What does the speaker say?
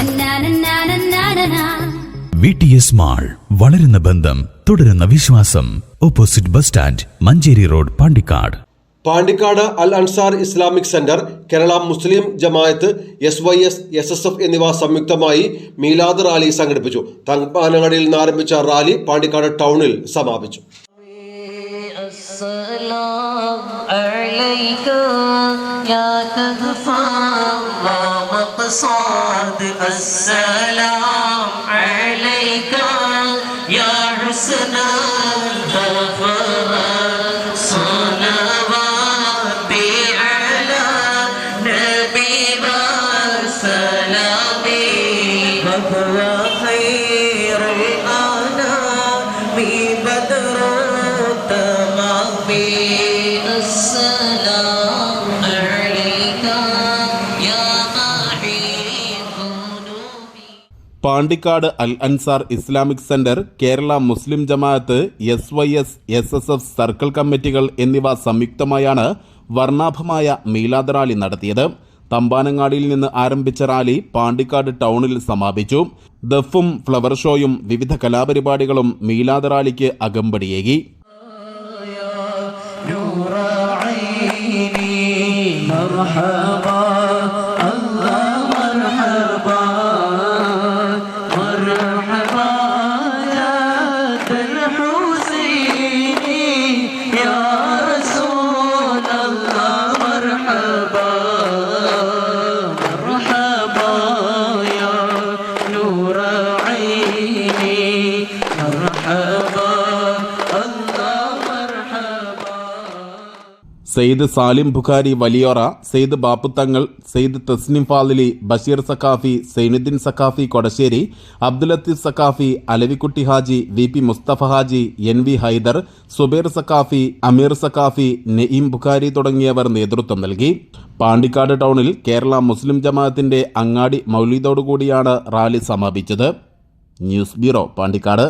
നന്നാനന്നാനന്നാനനാ. V T S mall വളരുന്ന ബന്ധം തുടരുന്ന വിശ്വാസം. Opposite bus stand Manjeri road Pandikkad. Pandikkad Al Ansar Islamic centre Kerala Muslim Jamaat S Y S S S F എന്നിവ സംയുക്തമായി മീലാദ് rally സംഘടിപ്പിച്ചു. തങ്പാനങ്ങാടിയിൽ നിന്ന് ആരംഭിച്ച റാലി പാണ്ടിക്കാട് ടൗണിൽ സമാപിച്ചു. السلام عليك يا تغفى ومقصاد السلام. عليك يا Pandikkad Al Ansar Islamic centre Kerala Muslim Jamaat S Y S S S F circle കമ്മിറ്റികൾ എന്നിവ സംയുക്തമായാണ് വർണ്ണാഭമായ മീലാദ് റാലി നടത്തിയത് തമ്പാനങ്ങാടിയിൽ നിന്ന് ആരംഭിച്ച റാലി പാണ്ടിക്കാട് ടൗണിൽ സമാപിച്ചു ദഫും ഫ്ലവർ ഷോയും വിവിധ കലാപരിപാടികളും മീലാദ് റാലിക്ക് അകമ്പടിയേകി نور عيني مرحبا مرحبا Sayyid Salim Bukhari Valiyora Sayyid Bapputhangal Sayyid Tasnim Fadili Basheer Saqafi Zainuddin Saqafi Kodassery Abdul Latheef Saqafi Alavikutty Haji V P Mustafa Haji N V Haidar Zubair Saqafi Ameer Saqafi Naeem Bukhari തുടങ്ങിയവർ നേതൃത്വം നൽകി. പാണ്ടിക്കാട് ടൗണിൽ കേരള മുസ്ലിം ജമാഅത്തിന്റെ അങ്ങാടി മൗലീദോടുകൂടിയാണ് rally സമാപിച്ചത്. News bureau Pandikkad.